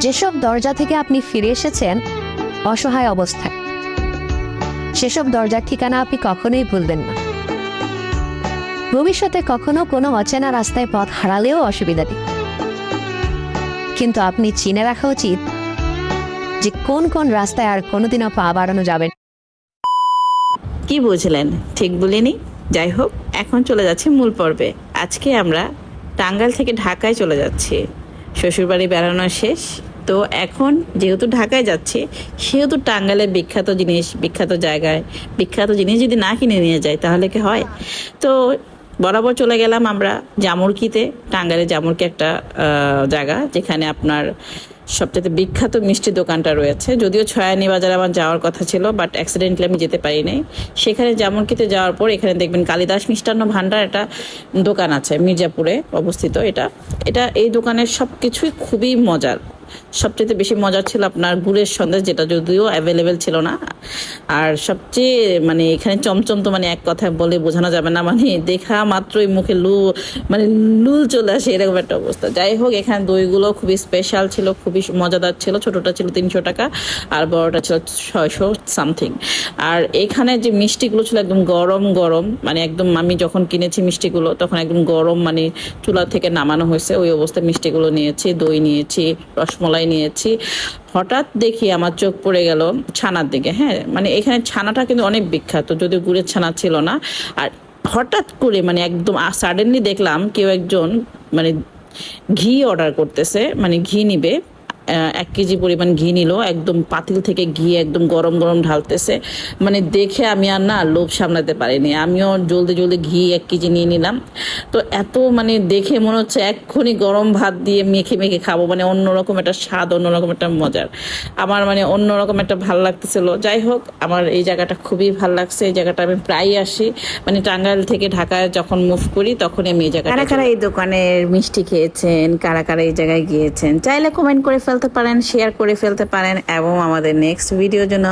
যেসব দরজা থেকে আপনি ফিরে এসেছেন, অসহায় অবস্থায়। সেসব দরজার ঠিকানা আপনি কখনোই ভুলবেন না। ভবিষ্যতে কখনো কোনো অচেনা রাস্তায় পথ হারালেও অসুবিধা নেই। কিন্তু আপনি চিনে রাখা উচিত যে কোন কোন রাস্তায় আর কোনোদিনও পা বাড়ানো যাবে। কি বুঝলেন? ঠিক বলিনি? যাই হোক, এখন চলে যাচ্ছি মূল পর্বে। আজকে আমরা টাঙ্গাইল থেকে ঢাকায় চলে যাচ্ছি। শ্বশুরবাড়ি বেড়ানো শেষ তো এখন যেহেতু ঢাকায় যাচ্ছি, সেহেতু টাঙ্গাইলের বিখ্যাত জিনিস, বিখ্যাত জায়গায়, বিখ্যাত জিনিস যদি না কিনে নিয়ে যায়, তাহলে কি হয়? তো বরাবর চলে গেলাম আমরা জামুরকিতে টাঙ্গাইলে জামুরকি একটা জায়গা, যেখানে আপনার সবচেয়ে বিখ্যাত মিষ্টি দোকানটা রয়েছে। যদিও ছয়ানি বাজার আমার যাওয়ার কথা ছিল বাট অ্যাক্সিডেন্টলি আমি যেতে পারি নাই। সেখানে জামুরকিতে যাওয়ার পর এখানে দেখবেন কালিদাস মিষ্টান্ন ভাণ্ডার একটা দোকান আছে, মির্জাপুরে অবস্থিত এটা। এটা এই দোকানের সব কিছুই খুবই মজার। সবচেয়ে বেশি মজার ছিল আপনার গুড়ের সন্দেশ, যেটা যদিও অ্যাভেলেবেল ছিল না। আর সবচেয়ে মানে এখানে চমচম তো মানে এক কথায় বলে বোঝানো যাবে না মানে দেখা মাত্রই মুখে লু মানে লুল চলে আসে, এরকম একটা অবস্থা। যাই হোক, এখানে দইগুলো খুবই স্পেশাল ছিল, খুবই মজাদার ছিল, ছোটটা ছিল তিনশো টাকা, আর বড়টা ছিল ছয়শো সামথিং আর এখানে যে মিষ্টিগুলো ছিল একদম গরম গরম মানে একদম আমি যখন কিনেছি মিষ্টিগুলো, তখন একদম গরম মানে চুলা থেকে নামানো হয়েছে, ওই অবস্থায় মিষ্টিগুলো নিয়েছি, দই নিয়েছি রসমলাই নিয়েছি। হঠাৎ দেখি আমার চোখ পড়ে গেল ছানার দিকে হ্যাঁ? মানে এখানে ছানাটা কিন্তু অনেক বিখ্যাত, যদিও গুড়ের ছানা ছিল না। আর হঠাৎ করে মানে একদম সাডেনলি দেখলাম কেউ একজন মানে ঘি অর্ডার করতেছে মানে ঘি নিবে। এক কেজি পরিমাণ ঘি নিল, একদম পাতিল থেকে ঘি একদম গরম গরম ঢালতেছে। মানে দেখে আমি আর না লোভ সামলাতে পারিনি। আমিও জলদি জলদি ঘি এক কেজি নিয়ে নিলাম। তো এত মানে দেখে মনে হচ্ছে এক্ষুনি গরম ভাত দিয়ে মেখে মেখে খাব। মানে অন্যরকম একটা স্বাদ, অন্যরকম একটা মজার। আমার মানে অন্যরকম একটা ভালো লাগতেছিল। যাই হোক, আমার এই জায়গাটা খুবই ভালো লাগছে। এই জায়গাটা আমি প্রায়ই আসি। মানে টাঙ্গাইল থেকে ঢাকায় যখন মুভ করি তখন আমি এই জায়গায় কারা কারা এই দোকানের মিষ্টি খেয়েছেন? কারা কারা এই জায়গায় গিয়েছেন? চাইলে কমেন্ট করে ফেলতে পারেন শেয়ার করে ফেলতে পারেন এবং আমাদের নেক্সট ভিডিওর জন্য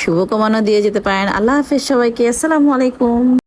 শুভকামনা দিয়ে যেতে পারেন। আল্লাহ হাফেজ সবাইকে, আসসালামু আলাইকুম।